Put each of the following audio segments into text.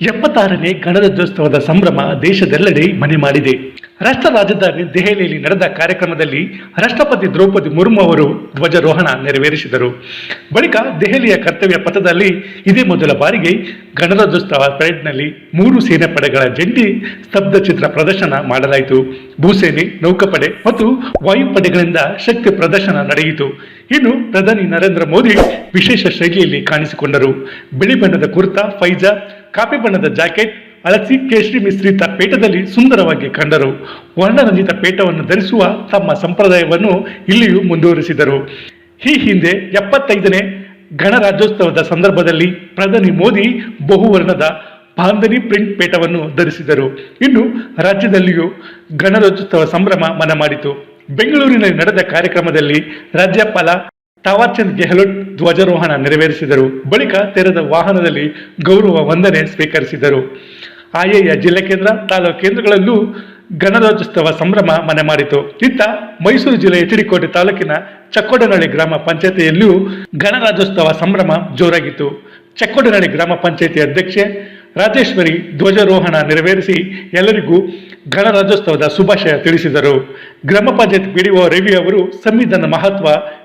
ಎಪ್ಪತ್ತಾರನೇ ಗಣರಾಜ್ಯೋತ್ಸವದ ಸಂಭ್ರಮ ದೇಶದೆಲ್ಲೆಡೆ ಮನೆ ಮಾಡಿದೆ. ರಾಷ್ಟ್ರ ರಾಜಧಾನಿ ದೆಹಲಿಯಲ್ಲಿ ನಡೆದ ಕಾರ್ಯಕ್ರಮದಲ್ಲಿ ರಾಷ್ಟ್ರಪತಿ ದ್ರೌಪದಿ ಮುರ್ಮು ಅವರು ಧ್ವಜಾರೋಹಣ ನೆರವೇರಿಸಿದರು. ಬಳಿಕ ದೆಹಲಿಯ ಕರ್ತವ್ಯ ಪಥದಲ್ಲಿ ಇದೇ ಮೊದಲ ಬಾರಿಗೆ ಗಣರಾಜ್ಯೋತ್ಸವ ಪರೇಡ್ನಲ್ಲಿ ಮೂರು ಸೇನೆ ಪಡೆಗಳ ಜಂಟಿ ಸ್ತಬ್ಧ ಚಿತ್ರ ಪ್ರದರ್ಶನ ಮಾಡಲಾಯಿತು. ಭೂಸೇನೆ, ನೌಕಾಪಡೆ ಮತ್ತು ವಾಯುಪಡೆಗಳಿಂದ ಶಕ್ತಿ ಪ್ರದರ್ಶನ ನಡೆಯಿತು. ಇನ್ನು ಪ್ರಧಾನಿ ನರೇಂದ್ರ ಮೋದಿ ವಿಶೇಷ ಶೈಲಿಯಲ್ಲಿ ಕಾಣಿಸಿಕೊಂಡರು. ಬಿಳಿ ಬಣ್ಣದ ಕುರ್ತಾ, ಫೈಜಾ ಕಾಫಿ ಬಣ್ಣದ ಜಾಕೆಟ್, ಅಳಸಿ ಕೇಶ್ರಿ ಮಿಶ್ರಿತ ಪೇಟದಲ್ಲಿ ಸುಂದರವಾಗಿ ಕಂಡರು. ವರ್ಣರಂಜಿತ ಪೇಟವನ್ನು ಧರಿಸುವ ತಮ್ಮ ಸಂಪ್ರದಾಯವನ್ನು ಇಲ್ಲಿಯೂ ಮುಂದುವರಿಸಿದರು. ಈ ಹಿಂದೆ ಎಪ್ಪತ್ತೈದನೇ ಗಣರಾಜ್ಯೋತ್ಸವದ ಸಂದರ್ಭದಲ್ಲಿ ಪ್ರಧಾನಿ ಮೋದಿ ಬಹುವರ್ಣದ ಬಾಂಧನಿ ಪ್ರಿಂಟ್ ಪೇಟವನ್ನು ಧರಿಸಿದರು. ಇನ್ನು ರಾಜ್ಯದಲ್ಲಿಯೂ ಗಣರಾಜ್ಯೋತ್ಸವ ಸಂಭ್ರಮ ಮನ ಮಾಡಿತು ಬೆಂಗಳೂರಿನಲ್ಲಿ ನಡೆದ ಕಾರ್ಯಕ್ರಮದಲ್ಲಿ ರಾಜ್ಯಪಾಲ ತಾವರ್ಚಂದ್ ಗೆಹ್ಲೋಟ್ ಧ್ವಜಾರೋಹಣ ನೆರವೇರಿಸಿದರು. ಬಳಿಕ ತೆರೆದ ವಾಹನದಲ್ಲಿ ಗೌರವ ವಂದನೆ ಸ್ವೀಕರಿಸಿದರು. ಆಯಯ ಜಿಲ್ಲಾ ಕೇಂದ್ರ, ತಾಲೂಕು ಕೇಂದ್ರಗಳಲ್ಲೂ ಗಣರಾಜ್ಯೋತ್ಸವ ಸಂಭ್ರಮ ಮನೆ ಮಾಡಿತು. ಇತ್ತ ಮೈಸೂರು ಜಿಲ್ಲೆ ಎಚಡಿಕೋಟೆ ತಾಲೂಕಿನ ಚಕ್ಕೋಡನಹಳ್ಳಿ ಗ್ರಾಮ ಪಂಚಾಯತಿಯಲ್ಲೂ ಗಣರಾಜ್ಯೋತ್ಸವ ಸಂಭ್ರಮ ಜೋರಾಗಿತ್ತು. ಚಕ್ಕೋಡನಹಳ್ಳಿ ಗ್ರಾಮ ಪಂಚಾಯತಿ ಅಧ್ಯಕ್ಷೆ ರಾಜೇಶ್ವರಿ ಧ್ವಜಾರೋಹಣ ನೆರವೇರಿಸಿ ಎಲ್ಲರಿಗೂ ಗಣರಾಜ್ಯೋತ್ಸವದ ಶುಭಾಶಯ ತಿಳಿಸಿದರು. ಗ್ರಾಮ ಪಂಚಾಯತ್ ಪಿಡಿಒ ರವಿ ಅವರು ಸಂವಿಧಾನ ಮಹತ್ವ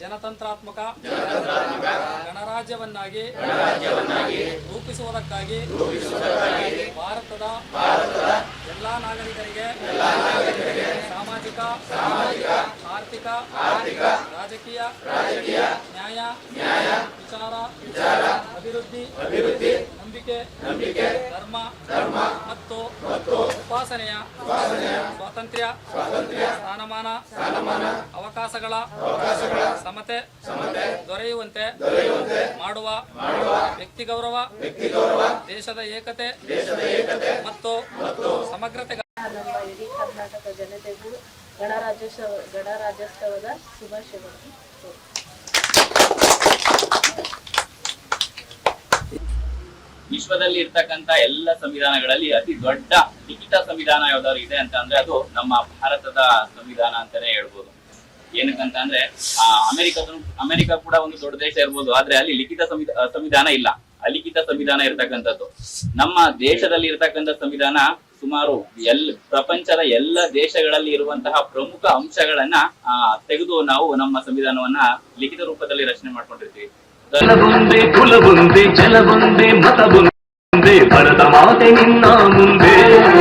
ಜನತಂತ್ರಾತ್ಮಕ ಗಣರಾಜ್ಯವನ್ನಾಗಿ ರೂಪಿಸುವುದಕ್ಕಾಗಿ ಭಾರತದ ಎಲ್ಲಾ ನಾಗರಿಕರಿಗೆ ಸಾಮಾಜಿಕ ಆರ್ಥಿಕ ರಾಜಕೀಯ ರಾಜಕೀಯ ನ್ಯಾಯ ನ್ಯಾಯ ವಿಚಾರ ಅಭಿವೃದ್ಧಿ ಅಭಿವೃದ್ಧಿ ನಂಬಿಕೆ ನಂಬಿಕೆ ಧರ್ಮ ಧರ್ಮ ಮತ್ತು ಮತ್ತು ಉಪಾಸನೆಯ ಉಪಾಸನೆಯ ಸ್ವಾತಂತ್ರ್ಯ ಸ್ವಾತಂತ್ರ್ಯ ಸ್ಥಾನಮಾನ ಸ್ಥಾನಮಾನ ಅವಕಾಶಗಳ ಅವಕಾಶಗಳ ಸಮತೆ ಸಮತೆ ದೊರೆಯುವಂತೆ ದೊರೆಯುವಂತೆ ಮಾಡುವ ಮಾಡುವ ವ್ಯಕ್ತಿ ಗೌರವ ವ್ಯಕ್ತಿ ಗೌರವ ದೇಶದ ಏಕತೆ ದೇಶದ ಏಕತೆ ಮತ್ತು ಸಮಗ್ರತೆ ನಮ್ಮ ಇಡೀ ಕರ್ನಾಟಕ ಜನತೆಗೂ ಗಣರಾಜ್ಯೋತ್ಸವ, ಗಣರಾಜ್ಯೋತ್ಸವದ ಶುಭಾಶಯಗಳು. ವಿಶ್ವದಲ್ಲಿ ಇರ್ತಕ್ಕಂತ ಎಲ್ಲ ಸಂವಿಧಾನಗಳಲ್ಲಿ ಅತಿ ದೊಡ್ಡ ಲಿಖಿತ ಸಂವಿಧಾನ ಯಾವ್ದಾದ್ರು ಇದೆ ಅಂತ ಅಂದ್ರೆ ಅದು ನಮ್ಮ ಭಾರತದ ಸಂವಿಧಾನ ಅಂತಾನೆ ಹೇಳ್ಬೋದು. ಏನಕ್ಕಂತ ಅಂದ್ರೆ ಆ ಅಮೆರಿಕದ ಅಮೆರಿಕ ಕೂಡ ಒಂದು ದೊಡ್ಡ ದೇಶ ಇರ್ಬೋದು, ಆದ್ರೆ ಅಲ್ಲಿ ಲಿಖಿತ ಸಂವಿಧ- ಸಂವಿಧಾನ ಇಲ್ಲ. ಅಲಿಖಿತ ಸಂವಿಧಾನ ಇರ್ತಕ್ಕಂಥದ್ದು. ನಮ್ಮ ದೇಶದಲ್ಲಿ ಇರ್ತಕ್ಕಂಥ ಸಂವಿಧಾನ ಸುಮಾರು ಎಲ್ ಪ್ರಪಂಚದ ಎಲ್ಲ ದೇಶಗಳಲ್ಲಿ ಇರುವಂತಹ ಪ್ರಮುಖ ಅಂಶಗಳನ್ನ ತೆಗೆದು ನಾವು ನಮ್ಮ ಸಂವಿಧಾನವನ್ನ ಲಿಖಿತ ರೂಪದಲ್ಲಿ ರಚನೆ ಮಾಡ್ಕೊಂಡಿರ್ತೀವಿ. ಕುಲಬೊಂದೆ, ಜಲಬೊಂದೆ ಮಾತೆ ನಿನ್ನ ಮುಂದೆ.